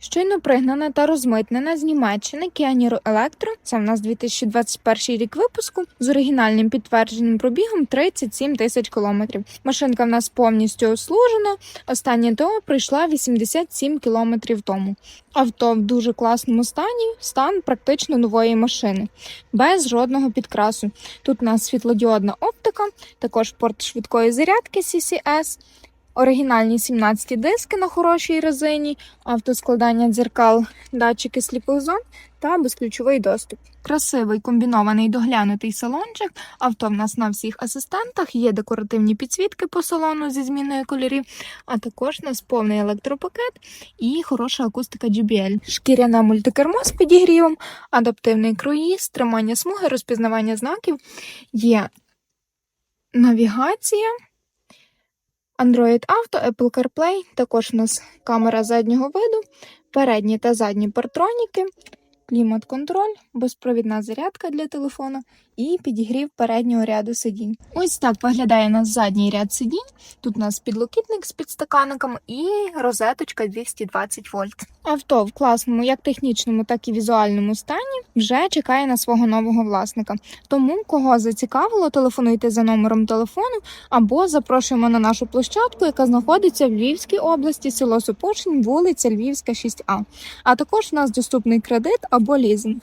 Щойно пригнана та розмитнена з Німеччини Niro Electro. Це в нас 2021 рік випуску з оригінальним підтвердженим пробігом 37 тисяч кілометрів. Машинка в нас повністю обслужена. Останнє ТО прийшла 87 кілометрів тому. Авто в дуже класному стані, стан практично нової машини, без жодного підкрасу. Тут у нас світлодіодна оптика, також порт швидкої зарядки CCS, оригінальні 17 диски на хорошій резині, автоскладання дзеркал, датчики сліпих зон та безключовий доступ. Красивий комбінований доглянутий салончик. Авто в нас на всіх асистентах, є декоративні підсвітки по салону зі зміною кольорів, а також у нас повний електропакет і хороша акустика JBL. Шкіряне мультикермо з підігрівом, адаптивний круїз, тримання смуги, розпізнавання знаків. Є навігація. Android Auto, Apple CarPlay, також у нас камера заднього виду, передні та задні партроніки, клімат-контроль, безпровідна зарядка для телефону і підігрів переднього ряду сидінь. Ось так виглядає у нас задній ряд сидінь. Тут у нас підлокітник з підстаканником і розеточка 220 вольт. Авто в класному як технічному, так і візуальному стані вже чекає на свого нового власника. Тому, кого зацікавило, телефонуйте за номером телефону або запрошуємо на нашу площадку, яка знаходиться в Львівській області, село Сопочень, вулиця Львівська, 6А. А також у нас доступний кредит або лізинг.